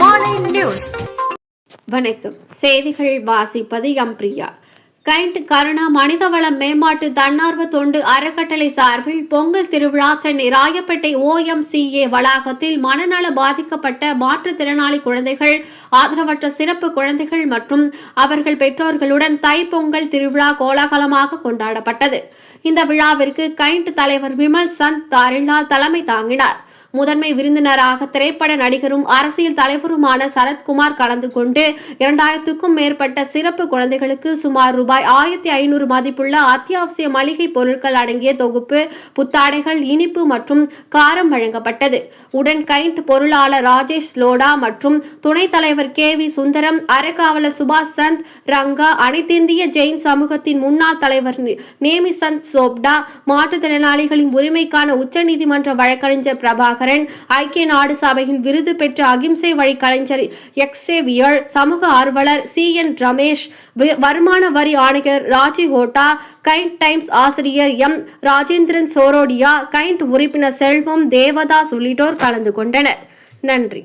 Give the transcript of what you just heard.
மாலை நியூஸ். வணக்கம். செய்திகள் வாசிப்பது எம் பிரியா. கைண்ட் கருணா மனிதவளம் மேம்பாட்டு தன்னார்வ தொண்டு அறக்கட்டளை சார்பில் பொங்கல் திருவிழா சென்னை ராயப்பேட்டை ஓஎம்சிஏ வளாகத்தில் மனநல பாதிக்கப்பட்ட மாற்றுத்திறனாளி குழந்தைகள் ஆதரவற்ற சிறப்பு குழந்தைகள் மற்றும் அவர்கள் பெற்றோர்களுடன் தைப்பொங்கல் திருவிழா கோலாகலமாக கொண்டாடப்பட்டது. இந்த விழாவிற்கு கைண்ட் தலைவர் விமல் சந்த் தாரில்லா தலைமை தாங்கினார். முதன்மை விருந்தினராக திரைப்பட நடிகரும் அரசியல் தலைவருமான சரத்குமார் கலந்து கொண்டு இரண்டாயிரத்துக்கும் மேற்பட்ட சிறப்பு குழந்தைகளுக்கு சுமார் ரூபாய் ஆயிரத்தி ஐநூறு மதிப்புள்ள அத்தியாவசிய மளிகை பொருட்கள் அடங்கிய தொகுப்பு புத்தாடைகள் இனிப்பு மற்றும் காரம் வழங்கப்பட்டது. உடன் கைண்ட் பொருளாளர் ராஜேஷ் லோடா மற்றும் துணைத் தலைவர் கே வி சுந்தரம் அறக்காவலர் சுபாஷ் சந்த் ரங்கா அனைத்திந்திய ஜெயின் சமூகத்தின் முன்னாள் தலைவர் நேமிசந்த் நேமி சந்த் சோப்டா மாற்றுத்திறனாளிகளின் உரிமைக்கான உச்சநீதிமன்ற வழக்கறிஞர் பிரபாகர் பிரபாகரன் ஐக்கிய நாடு சபையின் விருது பெற்ற அகிம்சை வழி கலைஞர் எக்ஸேவியர் சமூக ஆர்வலர் சி. என். ரமேஷ் வருமான வரி ஆணையர் ராஜீவ் ஹோட்டா கைண்ட் டைம்ஸ் ஆசிரியர் எம். ராஜேந்திரன் சோரோடியா கைண்ட் உறுப்பினர் செல்வம் தேவதாஸ் உள்ளிட்டோர் கலந்து கொண்டனர். நன்றி.